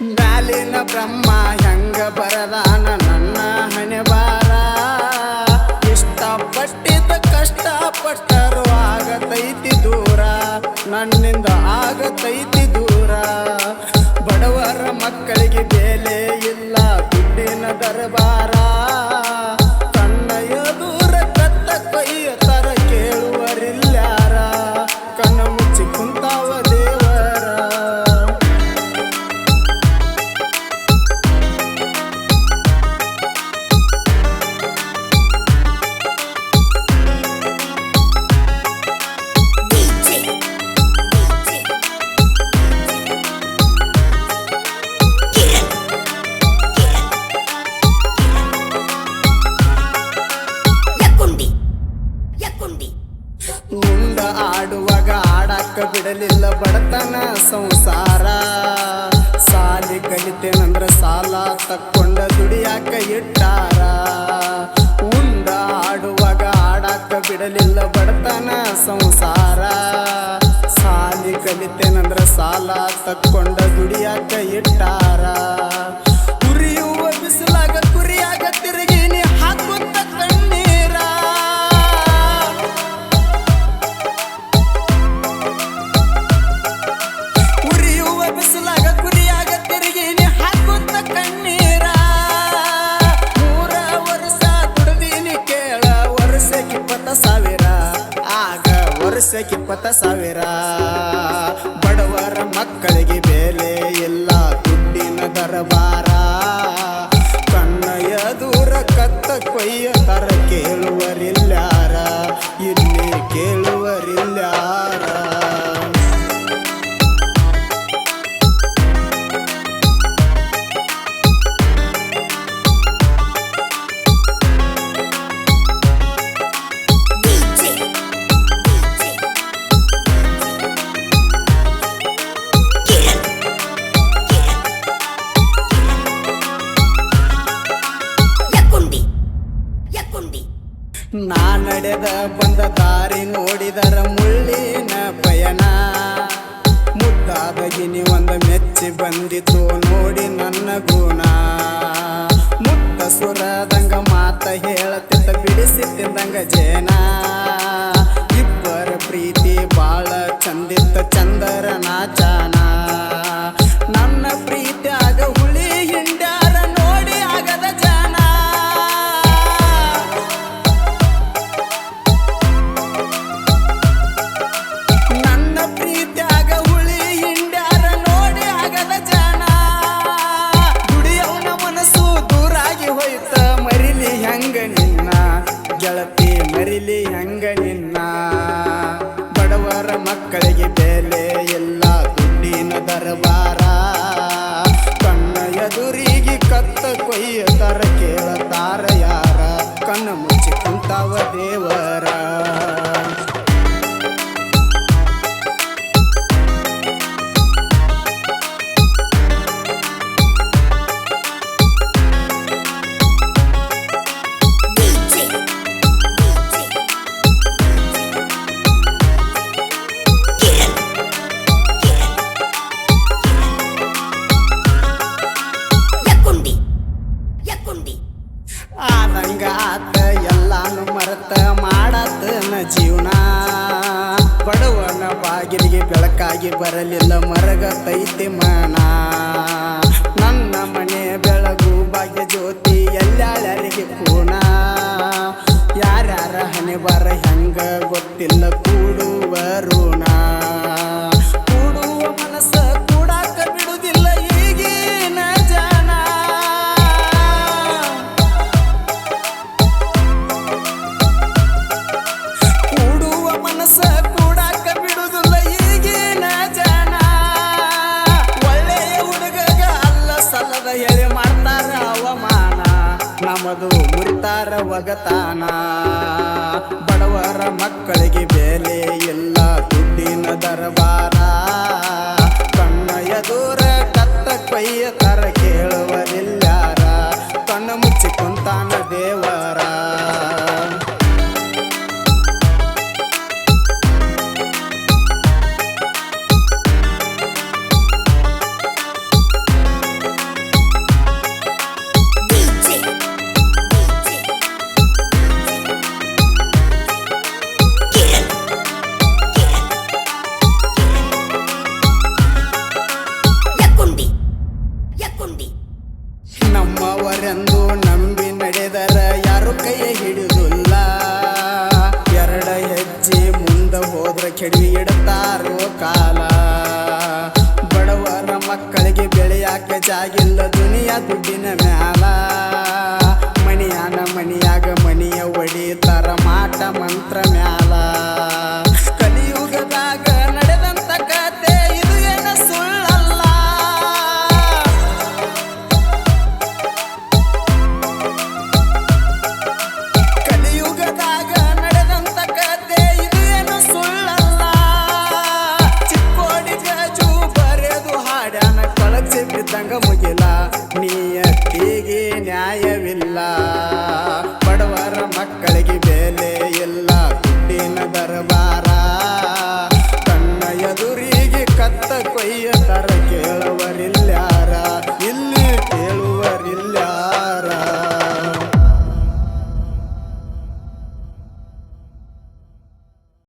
ಮ್ಯಾಲಿನ ಬ್ರಹ್ಮ ಹೆಂಗ ಬರದಾನ ನನ್ನ ಹಣೆ ಬಾರ ಇಷ್ಟಪಟ್ಟಿದ್ದ ಕಷ್ಟಪಟ್ಟರು ಆಗತೈತಿ ದೂರ. ನನ್ನಿಂದ ಆಗತೈತಿ ಆಡಾಕ ಬಡತನ ಸಂಸಾರ. ಸಾಲಿ ಕಲಿತೇನಂದ್ರ ಸಾಲ ತಕ್ಕೊಂಡ ದುಡಿಯಾಕ ಇಟ್ಟಾರ ಉಂಡ ಆಡುವಾಗ ಆಡಾಕ ಬಿಡಲಿಲ್ಲ ಬಡತನ ಸಂಸಾರ. ಸಾಲಿ ಕಲಿತೇನಂದ್ರ ಸಾಲ ತಕ್ಕೊಂಡ ದುಡಿಯಾಕ ಇಟ್ಟಾರ ವರ್ಷಕ್ಕೆ ಇಪ್ಪತ್ತ ಸಾವಿರ. ಬಡವರ ಮಕ್ಕಳಿಗೆ ಬೆಲೆ ಇಲ್ಲ, ದುಡ್ಡಿನ ದರಬಾರ. ಕಣ್ಣಯ್ಯ ದೂರ ಕತ್ತ ಕೊಯ್ಯ ತರ ಕೇಳುವರಿಲ್ಯಾರ ನಡೆದ ಬಂದ ದಾರಿ ನೋಡಿದರ ಮುಳ್ಳಿನ ಪಯಣ. ಮುದ್ದಾದ ಗಿನಿ ಒಂದ ಮೆಚ್ಚಿ ಬಂದಿತು ನೋಡಿ ನನ್ನ ಗುಣ. ಮುತ್ತ ಸುರದಂಗ ಮಾತ ಹೇಳತ್ತಿದ್ದ ಬಿಡಿಸಿ ತಿಂದಂಗ ಜೇನ. ಆತ ಎಲ್ಲಾನು ಮರೆತ ಮಾಡತನ ಜೀವನ. ಬಡವನ ಬಾಗಿಲಿಗೆ ಬೆಳಕಾಗಿ ಬರಲಿಲ್ಲ ಮರಗತೈತಿ ಮನ. ನಮದು ಮುರಿತಾರ ಒಗತಾನ. ಬಡವರ ಮಕ್ಕಳಿಗೆ ಬೆಲೆ ಇಲ್ಲ ದುಡ್ಡಿನ ದರಬಾರ. ಕೆಡವಿ ಇಡುತ್ತಾರೋ ಕಾಲ. ಬಡವರ ಮಕ್ಕಳಿಗೆ ಬೆಳೆಯಾಕ ಜಾಗಿಲ್ಲ ದುನಿಯಾ ದುಡ್ಡಿನ ಮ್ಯಾಲ. ಮಣಿಯಾನ ಮನಿಯಾಗ ಮನಿಯ ಒಡಿತಾರ ಮಾಟ ಮಂತ್ರ ಮ್ಯಾಲ. ಇದ್ದಂಗ ಮುಗಿಲ, ನಿಯತ್ತಿಗೆ ನ್ಯಾಯವಿಲ್ಲ. ಬಡವರ ಮಕ್ಕಳಿಗೆ ಬೆಲೆ ಇಲ್ಲ, ದುಡ್ಡಿನ ದರಬಾರ. ಕಣ್ಣ ಎದುರಿಗೆ ಕತ್ತ ಕೊಯ್ಯ ತರ ಕೇಳುವ